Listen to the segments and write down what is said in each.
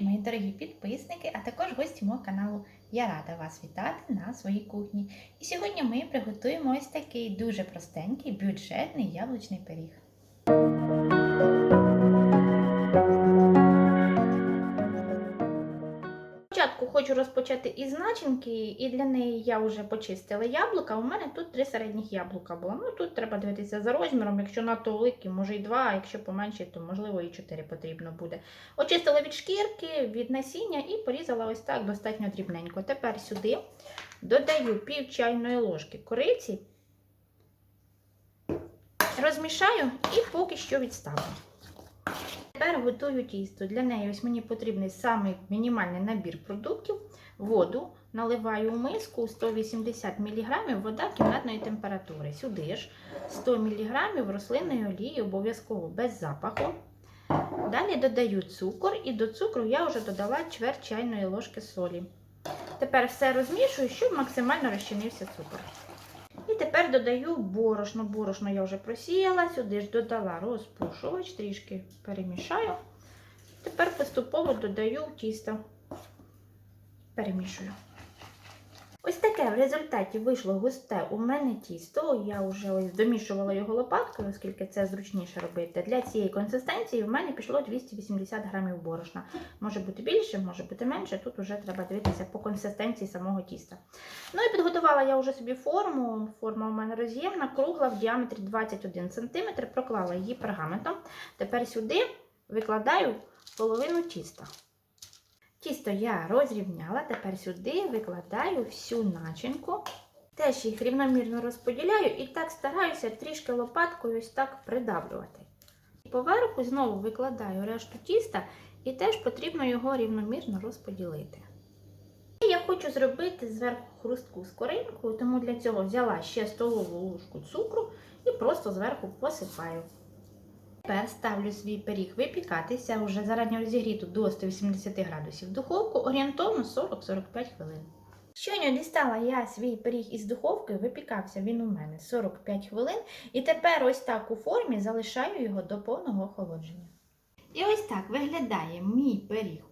Мої дорогі підписники, а також гості мого каналу. Я рада вас вітати на своїй кухні. І сьогодні ми приготуємо ось такий дуже простенький бюджетний яблучний пиріг. Спочатку хочу розпочати із начинки, і для неї я вже почистила яблука. У мене тут три середніх яблука було. Ну тут треба дивитися за розміром. Якщо надто великі, може і два, а якщо поменше, то можливо і чотири потрібно буде. Очистила від шкірки, від насіння і порізала ось так достатньо дрібненько. Тепер сюди додаю пів чайної ложки кориці, розмішаю і поки що відставлю. Тепер готую тісто. Для неї ось мені потрібний самий мінімальний набір продуктів. Воду наливаю у миску 180 мг вода кімнатної температури. Сюди ж 100 мг рослинної олії, обов'язково без запаху. Далі додаю цукор і до цукру я вже додала чверть чайної ложки солі. Тепер все розмішую, щоб максимально розчинився цукор. Додаю борошно. Борошно я вже просіяла, сюди ж додала розпушувач, трішки перемішаю. Тепер поступово додаю тісто. Перемішую. Ось таке в результаті вийшло густе у мене тісто. Я вже ось домішувала його лопаткою, оскільки це зручніше робити. Для цієї консистенції в мене пішло 280 грамів борошна. Може бути більше, може бути менше. Тут вже треба дивитися по консистенції самого тіста. Ну і підготувала я вже собі форму. Форма у мене роз'ємна, кругла в діаметрі 21 см. Проклала її пергаментом. Тепер сюди викладаю половину тіста. Тісто я розрівняла, тепер сюди викладаю всю начинку. Теж їх рівномірно розподіляю і так стараюся трішки лопаткою ось так придавлювати. Поверху знову викладаю решту тіста і теж потрібно його рівномірно розподілити. І я хочу зробити зверху хрустку з коринкою, тому для цього взяла ще столову ложку цукру і просто зверху посипаю. Тепер ставлю свій пиріг випікатися вже зарані розігріту до 180 градусів духовку орієнтовно 40-45 хвилин. Щойно дістала я свій пиріг із духовки, випікався він у мене 45 хвилин, і тепер ось так у формі залишаю його до повного охолодження. І ось так виглядає мій пиріг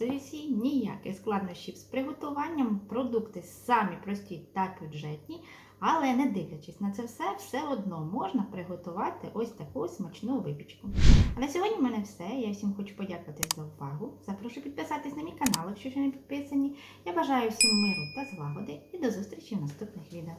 розрізі, ніяких складнощів з приготуванням, продукти самі прості та бюджетні, але не дивлячись на це все, все одно можна приготувати ось таку смачну випічку. А на сьогодні в мене все. Я всім хочу подякувати за увагу. Запрошую підписатись на мій канал, якщо ще не підписані. Я бажаю всім миру та злагоди і до зустрічі в наступних відео.